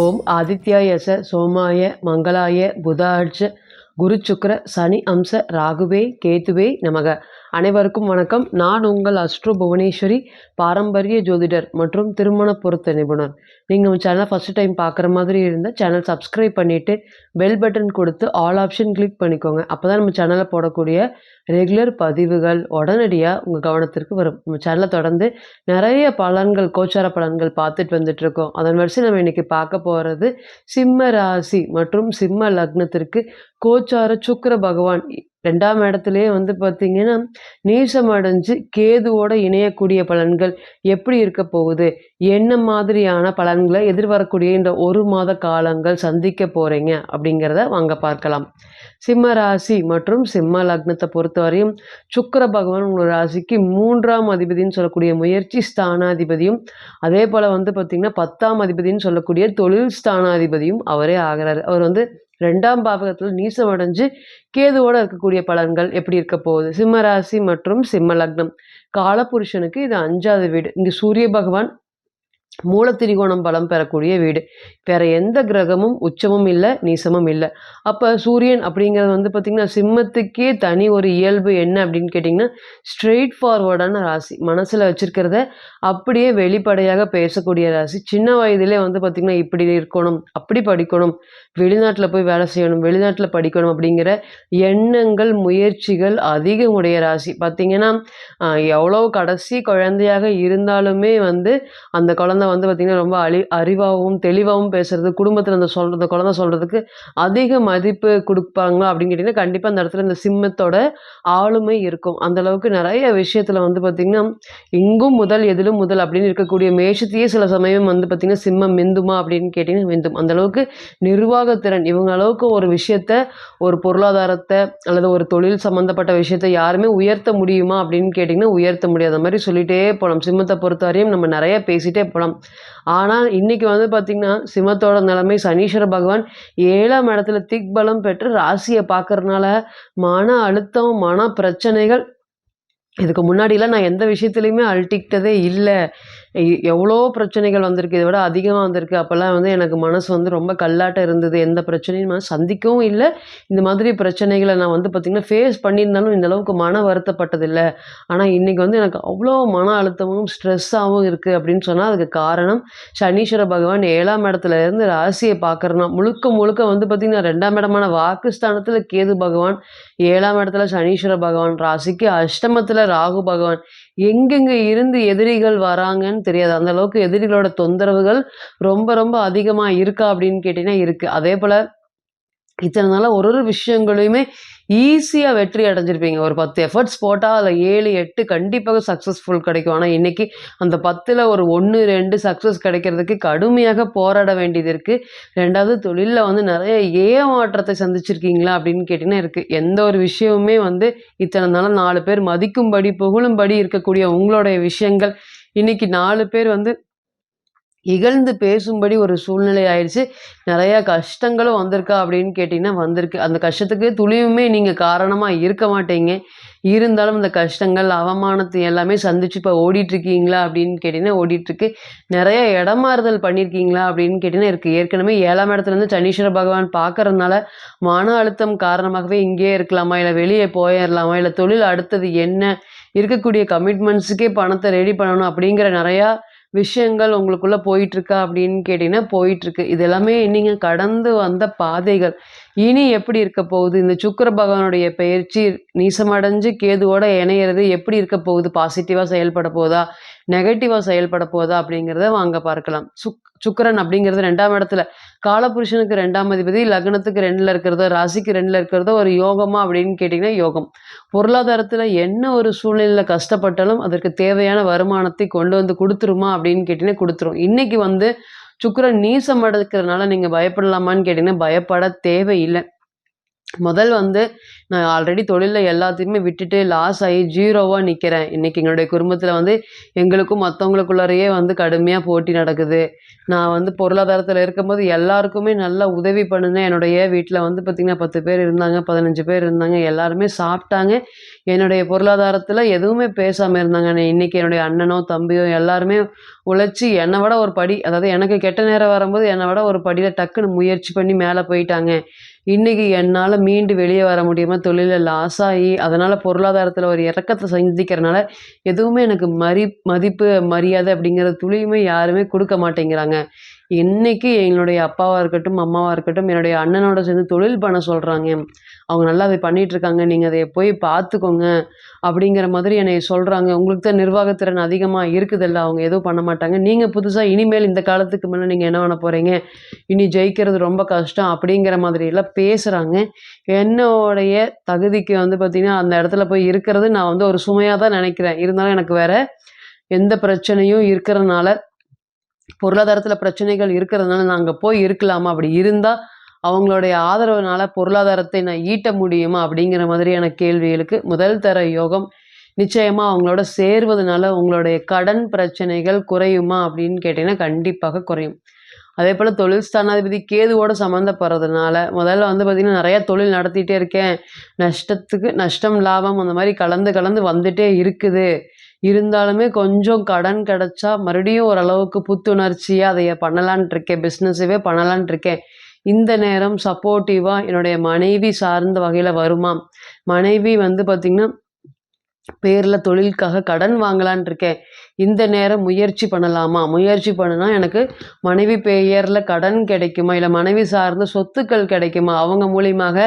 ஓம் ஆதித்யாய சோமாய மங்களாய புதாட்ச குரு சுக்ர சனி அம்ச ராகுவே கேத்துவே நமக. அனைவருக்கும் வணக்கம். நான் உங்கள் அஸ்ட்ரோ புவனேஸ்வரி பாரம்பரிய ஜோதிடர் மற்றும் திருமண பொருத்த நிபுணர். நீங்கள் நம்ம சேனலை ஃபஸ்ட்டு டைம் பார்க்குற மாதிரி இருந்தால் சேனல் சப்ஸ்கிரைப் பண்ணிவிட்டு பெல் பட்டன் கொடுத்து ஆல் ஆப்ஷன் கிளிக் பண்ணிக்கோங்க. அப்போ தான் நம்ம சேனலில் போடக்கூடிய ரெகுலர் பதிவுகள் உடனடியாக உங்கள் கவனத்திற்கு வரும். நம்ம சேனலை தொடர்ந்து நிறைய பலன்கள் கோச்சார பலன்கள் பார்த்துட்டு வந்துட்ருக்கோம் அதன் வரிசை நம்ம இன்றைக்கி பார்க்க போகிறது சிம்ம ராசி மற்றும் சிம்ம லக்னத்திற்கு கோச்சார சுக்கர பகவான். ரெண்டாம் இடத்துலயே வந்து பார்த்தீங்கன்னா நீசம் அடைஞ்சு கேதுவோட இணையக்கூடிய பலன்கள் எப்படி இருக்க போகுது? என்ன மாதிரியான பலன்களை எதிர்வரக்கூடிய இந்த ஒரு மாத காலங்கள் சந்திக்க போகிறீங்க அப்படிங்கிறத வாங்க பார்க்கலாம். சிம்ம ராசி மற்றும் சிம்ம லக்னத்தை பொறுத்தவரையும் சுக்கிர பகவான் உங்களோட ராசிக்கு மூன்றாம் அதிபதின்னு சொல்லக்கூடிய முயற்சி ஸ்தானாதிபதியும் அதே போல் வந்து பார்த்திங்கன்னா பத்தாம் அதிபதின்னு சொல்லக்கூடிய தொழில் ஸ்தானாதிபதியும் அவரே ஆகிறார். அவர் வந்து ரெண்டாம் பாவகத்தில் நீசம் அடைஞ்சு கேதுவோட இருக்கக்கூடிய பலன்கள் எப்படி இருக்க போகுது? சிம்ம ராசி மற்றும் சிம்ம லக்னம். காலபுருஷனுக்கு இது அஞ்சாவது வீடு. இங்கே சூரிய பகவான் மூலத்திரிகோணம் பலம் பெறக்கூடிய வீடு. வேற எந்த கிரகமும் உச்சமும் இல்லை நீசமும் இல்லை. அப்போ சூரியன் அப்படிங்கிறது வந்து பார்த்திங்கன்னா சிம்மத்துக்கே தனி ஒரு இயல்பு என்ன அப்படின்னு கேட்டிங்கன்னா ஸ்ட்ரெயிட் ஃபார்வர்டான ராசி. மனசில் வச்சிருக்கிறத அப்படியே வெளிப்படையாக பேசக்கூடிய ராசி. சின்ன வயதிலே வந்து பார்த்திங்கன்னா இப்படி இருக்கணும் அப்படி படிக்கணும் வெளிநாட்டில் போய் வேலை செய்யணும் வெளிநாட்டில் படிக்கணும் அப்படிங்கிற எண்ணங்கள் முயற்சிகள் அதிகம் உடைய ராசி. பார்த்திங்கன்னா எவ்வளோ கடைசி குழந்தையாக இருந்தாலுமே வந்து அந்த குழந்தை வந்து பார்த்திங்கன்னா ரொம்ப அழி அறிவாகவும் தெளிவாகவும் பேசுறது குடும்பத்தில் அந்த சொல்கிறது குழந்தை சொல்கிறதுக்கு அதிக மதிப்பு கொடுப்பாங்களா அப்படின்னு கேட்டிங்கன்னா கண்டிப்பாக அந்த இடத்துல இந்த சிம்மத்தோட ஆளுமை இருக்கும். அந்த அளவுக்கு நிறைய விஷயத்தில் வந்து பார்த்திங்கன்னா இங்கும் முதல் எதிலும் முதல் அப்படின்னு இருக்கக்கூடிய மேஷத்தையே சில சமயம் வந்து பார்த்திங்கன்னா சிம்மம் மிந்துமா அப்படின்னு கேட்டிங்கன்னா மிந்தும். அந்த அளவுக்கு நிர்வாகத்திறன் இவங்க அளவுக்கு ஒரு விஷயத்த ஒரு பொருளாதாரத்தை அல்லது ஒரு தொழில் சம்மந்தப்பட்ட விஷயத்த யாருமே உயர்த்த முடியுமா அப்படின்னு கேட்டிங்கன்னா உயர்த்த முடியாத மாதிரி சொல்லிகிட்டே போகலாம் சிம்மத்தை பொறுத்தவரையும் நம்ம நிறைய பேசிகிட்டே போகலாம் ஆனால் இன்னைக்கு வந்து பார்த்திங்கன்னா சிம்மத்தோட நிலைமை சனீஸ்வர பகவான் ஏழாம் இடத்துல திக்பலம் பெற்று ராசியை பார்க்கறதுனால மன அழுத்தம் மன பிரச்சனைகள் இதுக்கு முன்னாடிலாம் நான் எந்த விஷயத்துலையுமே அழட்டிக்கிட்டதே இல்லை. எவ்வளோ பிரச்சனைகள் வந்திருக்கு இதை விட அதிகமாக வந்திருக்கு. அப்போல்லாம் வந்து எனக்கு மனசு வந்து ரொம்ப கல்லாட்டம் இருந்தது. எந்த பிரச்சனையும் நான் சந்திக்கவும் இல்லை. இந்த மாதிரி பிரச்சனைகளை நான் வந்து பார்த்திங்கன்னா ஃபேஸ் பண்ணியிருந்தாலும் இந்த அளவுக்கு மன வருத்தப்பட்டதில்லை. ஆனால் இன்றைக்கி வந்து எனக்கு அவ்வளோ மன அழுத்தமும் ஸ்ட்ரெஸ்ஸாகவும் இருக்குது அப்படின்னு சொன்னால் அதுக்கு காரணம் சனீஸ்வர பகவான் ஏழாம் இடத்துல இருந்து ராசியை பார்க்குறனா. முழுக்க முழுக்க வந்து பார்த்திங்கன்னா ரெண்டாம் இடமான வாக்குஸ்தானத்தில் கேது பகவான் ஏழாம் இடத்துல சனீஸ்வர பகவான் ராசிக்கு அஷ்டமத்தில் ராகு பகவான் எங்கெங்க இருந்து எதிரிகள் வராங்கன்னு தெரியாது. அந்த அளவுக்கு எதிரிகளோட தொந்தரவுகள் ரொம்ப ரொம்ப அதிகமாக இருக்கா அப்படின்னு கேட்டிங்கன்னா இருக்குது அதே போல் இத்தனை நாளாக ஒரு ஒரு விஷயங்களையுமே ஈஸியாக வெற்றி அடைஞ்சிருப்பீங்க. ஒரு பத்து எஃபர்ட்ஸ் போட்டால் அதில் ஏழு எட்டு கண்டிப்பாக சக்ஸஸ்ஃபுல் கிடைக்கும். ஆனால் இன்றைக்கி அந்த பத்தில் ஒரு ஒன்று ரெண்டு சக்ஸஸ் கிடைக்கிறதுக்கு கடுமையாக போராட வேண்டியது இருக்குது ரெண்டாவது தொழிலில் வந்து நிறைய ஏமாற்றத்தை சந்திச்சிருக்கீங்களா அப்படின்னு கேட்டிங்கன்னா இருக்குது எந்த ஒரு விஷயமுமே வந்து இத்தனை நாளாக நாலு பேர் மதிக்கும்படி புகழும்படி இருக்கக்கூடிய உங்களுடைய விஷயங்கள். இன்றைக்கி நாலு பேர் வந்து இகழ்ந்து பேசும்படி ஒரு சூழ்நிலை ஆயிடுச்சு. நிறையா கஷ்டங்களும் வந்திருக்கா அப்படின்னு கேட்டிங்கன்னா வந்திருக்கு. அந்த கஷ்டத்துக்கு துளியுமே நீங்கள் காரணமாக இருக்க மாட்டீங்க. இருந்தாலும் இந்த கஷ்டங்கள் அவமானத்தை எல்லாமே சந்திச்சு இப்போ ஓடிட்டுருக்கீங்களா அப்படின்னு கேட்டிங்கன்னா ஓடிட்டுருக்கு. நிறைய இடமாறுதல் பண்ணியிருக்கீங்களா அப்படின்னு கேட்டிங்கன்னா இருக்குது ஏற்கனவே ஏழாம் இடத்துலேருந்து சனீஸ்வர பகவான் பார்க்கறதுனால மன அழுத்தம் காரணமாகவே இங்கேயே இருக்கலாமா? இல்லை வெளியே போயிடலாமா இல்லை தொழில் அடுத்தது என்ன? இருக்கக்கூடிய கமிட்மெண்ட்ஸுக்கே பணத்தை ரெடி பண்ணணும் அப்படிங்கிற நிறையா விஷயங்கள் உங்களுக்குள்ளே போயிட்டுருக்கா அப்படின்னு கேட்டிங்கன்னா போயிட்டுருக்கு இது எல்லாமே நீங்கள் கடந்து வந்த பாதைகள். இனி எப்படி இருக்க போகுது? இந்த சுக்கர பகவானுடைய பயிற்சி நீசமடைஞ்சு கேதுவோட இணையிறது எப்படி இருக்க போகுது? பாசிட்டிவாக செயல்பட போதா? நெகட்டிவாக செயல்பட போதா? அப்படிங்கிறத வாங்க பார்க்கலாம். சுக் சுக்கரன் அப்படிங்கிறது ரெண்டாம் இடத்துல. காலபுருஷனுக்கு ரெண்டாம் அதிபதி லக்னத்துக்கு ரெண்டில் இருக்கிறதோ ராசிக்கு ரெண்டில் இருக்கிறதோ ஒரு யோகமா அப்படின்னு கேட்டிங்கன்னா யோகம். பொருளாதாரத்தில் என்ன ஒரு சூழ்நிலையில் கஷ்டப்பட்டாலும் அதற்கு தேவையான வருமானத்தை கொண்டு வந்து கொடுத்துருமா அப்படின்னு கேட்டிங்கன்னா கொடுத்துரும். இன்னைக்கு வந்து சுக்கரன் நீசம் அடைக்கிறதுனால நீங்கள் பயப்படலாமான்னு கேட்டிங்கன்னா பயப்பட தேவையில்லை. முதல் வந்து நான் ஆல்ரெடி தொழிலில் எல்லாத்தையுமே விட்டுட்டு லாஸ் ஆகி ஜீரோவாக நிற்கிறேன் இன்றைக்கி எங்களுடைய குடும்பத்தில் வந்து எங்களுக்கும் மற்றவங்களுக்குள்ளாரையே வந்து கடுமையாக போட்டி நடக்குது. நான் வந்து பொருளாதாரத்தில் இருக்கும்போது எல்லாருக்குமே நல்லா உதவி பண்ணினேன். என்னுடைய வீட்டில் வந்து பார்த்திங்கன்னா பத்து பேர் இருந்தாங்க பதினஞ்சு பேர் இருந்தாங்க எல்லாருமே சாப்பிட்டாங்க. என்னுடைய பொருளாதாரத்தில் எதுவுமே பேசாமல் இருந்தாங்க. நான் இன்றைக்கி என்னுடைய அண்ணனோ தம்பியோ எல்லாருமே உழைச்சி என்னை விட ஒரு படி அதாவது எனக்கு கெட்ட நேரம் வரும்போது என்னை விட ஒரு படியில் டக்குன்னு முயற்சி பண்ணி மேலே போயிட்டாங்க. இன்றைக்கி என்னால் மீண்டு வெளியே வர முடியுமா? தொழிலில் லாஸ் ஆகி அதனால் பொருளாதாரத்தில் ஒரு இறக்கத்தை சந்திக்கிறனால எதுவுமே எனக்கு மரி மதிப்பு மரியாதை அப்படிங்கிற துளியுமே யாருமே கொடுக்க மாட்டேங்கிறாங்க. இன்னைக்கு என்னுடைய அப்பாவாக இருக்கட்டும் அம்மாவாக இருக்கட்டும் என்னுடைய அண்ணனோட சேர்ந்து தொழில் பண்ண சொல்கிறாங்க அவங்க நல்லா அதை பண்ணிட்டு இருக்காங்க. நீங்கள் அதை போய் பார்த்துக்கோங்க அப்படிங்கிற மாதிரி என்னை சொல்கிறாங்க உங்களுக்கு தான் நிர்வாகத்திறன் அதிகமாக இருக்குதில்ல அவங்க எதுவும் பண்ண மாட்டாங்க. நீங்கள் புதுசாக இனிமேல் இந்த காலத்துக்கு மேலே நீங்கள் என்ன பண்ண போகிறீங்க இனி ஜெயிக்கிறது ரொம்ப கஷ்டம் அப்படிங்கிற மாதிரியெல்லாம் பேசுகிறாங்க என்னோடைய தகுதிக்கு வந்து பார்த்திங்கன்னா அந்த இடத்துல போய் இருக்கிறது நான் வந்து ஒரு சுமையாக தான் நினைக்கிறேன். இருந்தாலும் எனக்கு வேறு எந்த பிரச்சனையும் இருக்கிறதுனால பொருளாதாரத்தில் பிரச்சனைகள் இருக்கிறதுனால நான் அங்கே போய் இருக்கலாமா? அப்படி இருந்தால் அவங்களுடைய ஆதரவுனால பொருளாதாரத்தை நான் ஈட்ட முடியுமா? அப்படிங்கிற மாதிரியான கேள்விகளுக்கு முதல் தர யோகம் நிச்சயமாக அவங்களோட சேர்வதனால உங்களுடைய கடன் பிரச்சனைகள் குறையுமா? அப்படின்னு கேட்டிங்கன்னா கண்டிப்பாக குறையும். அதே போல் தொழில் ஸ்தானாதிபதி கேதுவோட சம்மந்தப்படுறதுனால முதல்ல வந்து பார்த்திங்கன்னா நிறையா தொழில் நடத்திட்டே இருக்கேன். நஷ்டத்துக்கு நஷ்டம் லாபம் அந்த மாதிரி கலந்து கலந்து வந்துட்டே இருக்குது. இருந்தாலுமே கொஞ்சம் கடன் கிடச்சா மறுபடியும் ஓரளவுக்கு புத்துணர்ச்சியாக அதை பண்ணலான்ட்டு இருக்கேன். பிஸ்னஸவே பண்ணலான்ட்டு இருக்கேன். இந்த நேரம் சப்போர்ட்டிவாக என்னுடைய மனைவி சார்ந்த வகையில் வருமா மனைவி வந்து பார்த்திங்கன்னா பேரில் தொழிலுக்காக கடன் வாங்கலான் இருக்கேன். இந்த நேரம் முயற்சி பண்ணலாமா? முயற்சி பண்ணுனா எனக்கு மனைவி பெயரில் கடன் கிடைக்குமா? இல்லை மனைவி சார்ந்த சொத்துக்கள் கிடைக்குமா? அவங்க மூலியமாக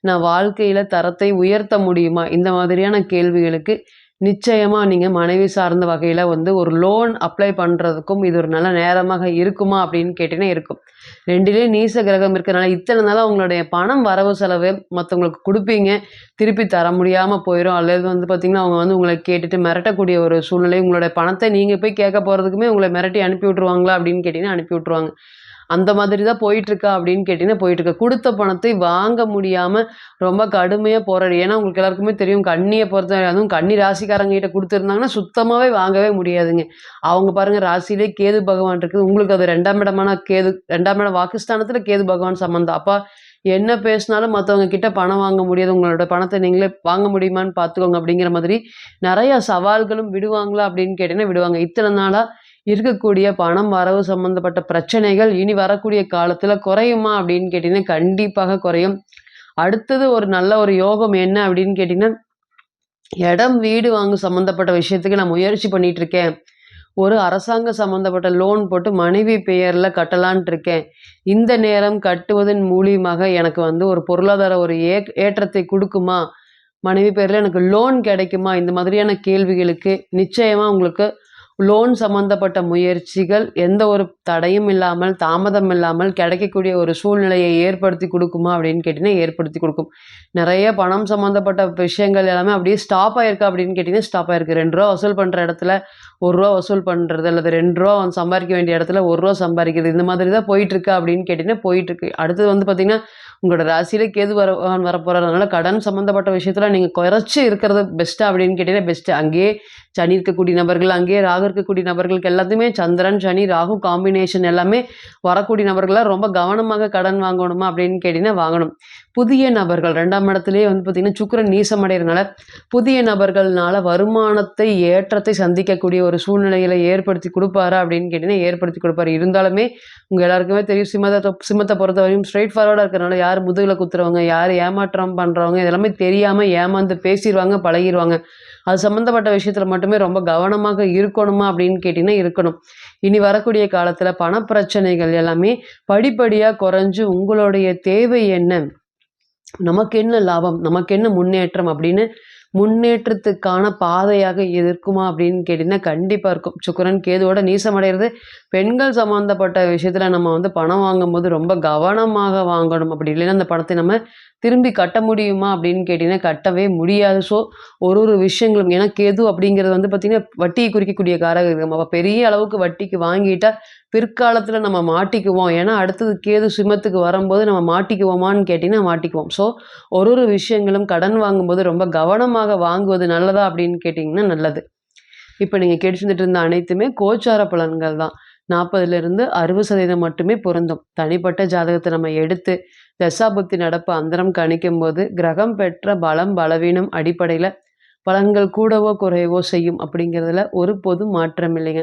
நான் வாழ்க்கையில் தரத்தை உயர்த்த முடியுமா? இந்த மாதிரியான கேள்விகளுக்கு நிச்சயமாக நீங்கள் மனைவி சார்ந்த வகையில் வந்து ஒரு லோன் அப்ளை பண்ணுறதுக்கும் இது ஒரு நல்ல நேரமாக இருக்குமா அப்படின்னு கேட்டிங்கன்னா இருக்கும். ரெண்டுலேயும் நீச கிரகம் இருக்கிறனால இத்தனை நாளாக உங்களுடைய பணம் வரவு செலவு மற்றவங்களுக்கு கொடுப்பீங்க. திருப்பி தர முடியாமல் போயிடும் அல்லது வந்து பார்த்திங்கன்னா அவங்க வந்து உங்களை கேட்டுட்டு மிரட்டக்கூடிய ஒரு சூழ்நிலை உங்களுடைய பணத்தை நீங்கள் போய் கேட்க போகிறதுக்குமே உங்களை மிரட்டி அனுப்பி விட்ருவாங்களா அப்படின்னு கேட்டிங்கன்னா அனுப்பி விட்ருவாங்க அந்த மாதிரி தான் போயிட்டுருக்கா அப்படின்னு கேட்டிங்கன்னா போயிட்டுருக்கா. கொடுத்த பணத்தை வாங்க முடியாமல் ரொம்ப கடுமையாக போராடி. ஏன்னா உங்களுக்கு எல்லாருக்குமே தெரியும் கண்ணியை பொறுத்த அதுவும் கண்ணி ராசிக்காரங்ககிட்ட கொடுத்துருந்தாங்கன்னா சுத்தமாகவே வாங்கவே முடியாதுங்க. அவங்க பாருங்கள் ராசியிலே கேது பகவான் இருக்குது. உங்களுக்கு அது ரெண்டாம் இடமான கேது ரெண்டாம் இடம் வாக்குஸ்தானத்தில் கேது பகவான் சம்மந்தம் அப்போ என்ன பேசினாலும் மற்றவங்க கிட்ட பணம் வாங்க முடியாது. உங்களோட பணத்தை நீங்களே வாங்க முடியுமான்னு பார்த்துக்கோங்க அப்படிங்கிற மாதிரி நிறைய சவால்களும் விடுவாங்களா அப்படின்னு கேட்டிங்கன்னா விடுவாங்க. இத்தனை நாளாக இருக்கக்கூடிய பணம் வரவு சம்மந்தப்பட்ட பிரச்சனைகள் இனி வரக்கூடிய காலத்தில் குறையுமா அப்படின்னு கேட்டிங்கன்னா கண்டிப்பாக குறையும். அடுத்தது ஒரு நல்ல ஒரு யோகம் என்ன அப்படின்னு கேட்டிங்கன்னா இடம் வீடு வாங்க சம்மந்தப்பட்ட விஷயத்துக்கு நான் முயற்சி பண்ணிட்டு இருக்கேன் ஒரு அரசாங்க சம்மந்தப்பட்ட லோன் போட்டு மனைவி பெயரில் கட்டலான் இருக்கேன் இந்த நேரம் கட்டுவதன் மூலியமாக எனக்கு வந்து ஒரு பொருளாதார ஒரு ஏ ஏற்றத்தை கொடுக்குமா? மனைவி பேரில் எனக்கு லோன் கிடைக்குமா? இந்த மாதிரியான கேள்விகளுக்கு நிச்சயமாக உங்களுக்கு லோன் சம்மந்தப்பட்ட முயற்சிகள் எந்த ஒரு தடையும் இல்லாமல் தாமதம் இல்லாமல் கிடைக்கக்கூடிய ஒரு சூழ்நிலையை ஏற்படுத்தி கொடுக்குமா அப்படின்னு கேட்டிங்கன்னா ஏற்படுத்தி கொடுக்கும். நிறைய பணம் சம்மந்தப்பட்ட விஷயங்கள் எல்லாமே அப்படியே ஸ்டாப் ஆகிருக்கா அப்படின்னு கேட்டிங்கன்னா ஸ்டாப் ஆகிருக்கு ரெண்டு ரூபா வசூல் பண்ணுற இடத்துல ஒரு ரூபா வசூல் பண்ணுறது அல்லது ரெண்டு ரூபா சம்பாதிக்க வேண்டிய இடத்துல ஒரு ரூபா சம்பாதிக்கிறது இந்த மாதிரி தான் போயிட்டுருக்கு அப்படின்னு கேட்டிங்கன்னா போயிட்டுருக்கு. அடுத்தது வந்து பார்த்திங்கன்னா உங்களோட ராசியில் கேது வர வரப்போகிறதுனால கடன் சம்மந்தப்பட்ட விஷயத்தில் நீங்கள் குறைச்சி இருக்கிறது பெஸ்ட்டாக அப்படின்னு கேட்டிங்கன்னா பெஸ்ட்டு அங்கேயே சனி இருக்கக்கூடிய நபர்கள் அங்கேயே ராகு இருக்கக்கூடிய நபர்களுக்கு எல்லாத்தையுமே சந்திரன் சனி ராகு காம்பினேஷன் எல்லாமே வரக்கூடிய நபர்களாக ரொம்ப கவனமாக கடன் வாங்கணுமா அப்படின்னு கேட்டிங்கன்னா வாங்கணும். புதிய நபர்கள் ரெண்டாம் இடத்துலேயே வந்து பார்த்திங்கன்னா சுக்கரன் நீசமடைகிறதுனால புதிய நபர்கள்னால வருமானத்தை ஏற்றத்தை சந்திக்கக்கூடிய ஒரு சூழ்நிலைகளை ஏற்படுத்தி கொடுப்பாரா அப்படின்னு கேட்டிங்கன்னா ஏற்படுத்தி கொடுப்பாரு. இருந்தாலுமே உங்கள் எல்லாருக்குமே தெரியும் சிம்மத்தை சிம்மத்தை பொறுத்தவரையும் ஸ்ட்ரைட் ஃபார்வர்டாக இருக்கிறனால யார் முதுகில் குத்துறவங்க யார் ஏமாற்றம் பண்ணுறவங்க இதெல்லாமே தெரியாமல் ஏமாந்து பேசிடுவாங்க பழகிடுவாங்க. அது சம்மந்தப்பட்ட விஷயத்தில் மட்டுமே ரொம்ப கவனமாக இருக்கணும் அப்படின்னு கேட்டிங்கன்னா இருக்கணும். இனி வரக்கூடிய காலத்தில் பணப்பிரச்சனைகள் எல்லாமே படிப்படியாக குறைஞ்சு உங்களுடைய தேவை என்ன? நமக்கு என்ன லாபம்? நமக்கு என்ன முன்னேற்றம்? அப்படின்னு முன்னேற்றத்துக்கான பாதையாக இருக்குமா அப்படின்னு கேட்டிங்கன்னா கண்டிப்பாக இருக்கும். சுக்கரன் கேதுவோட நீசமடைகிறது பெண்கள் சம்மந்தப்பட்ட விஷயத்தில் நம்ம வந்து பணம் வாங்கும்போது ரொம்ப கவனமாக வாங்கணும். அப்படி இல்லைன்னா அந்த பணத்தை நம்ம திரும்பி கட்ட முடியுமா அப்படின்னு கேட்டிங்கன்னா கட்டவே முடியாது. ஸோ ஒரு ஒரு விஷயங்களும் ஏன்னா கேது அப்படிங்கிறது வந்து பார்த்திங்கன்னா வட்டியை குறிக்கக்கூடிய காரகம் அப்போ பெரிய அளவுக்கு வட்டிக்கு வாங்கிட்டால் பிற்காலத்தில் நம்ம மாட்டிக்குவோம். ஏன்னா அடுத்தது கேது சிம்மத்துக்கு வரும்போது நம்ம மாட்டிக்குவோமான்னு கேட்டிங்கன்னா மாட்டிக்குவோம். ஸோ ஒரு ஒரு விஷயங்களும் கடன் வாங்கும்போது ரொம்ப கவனமாக வாங்குவது நல்லதா அப்படின்னு கேட்டிங்கன்னா நல்லது. இப்போ நீங்கள் கேட்டு இருந்த அனைத்துமே கோச்சார பலன்கள் தான். நாற்பதுலேருந்து அறுபது சதவீதம் மட்டுமே பொருந்தும். தனிப்பட்ட ஜாதகத்தை நம்ம எடுத்து தசாபுத்தி நடப்பு அந்தரம் கணிக்கும் போது கிரகம் பெற்ற பலம் பலவீனம் அடிப்படையில் பலன்கள் கூடவோ குறையவோ செய்யும் அப்படிங்கிறதுல ஒரு பொது மாற்றம் இல்லைங்க.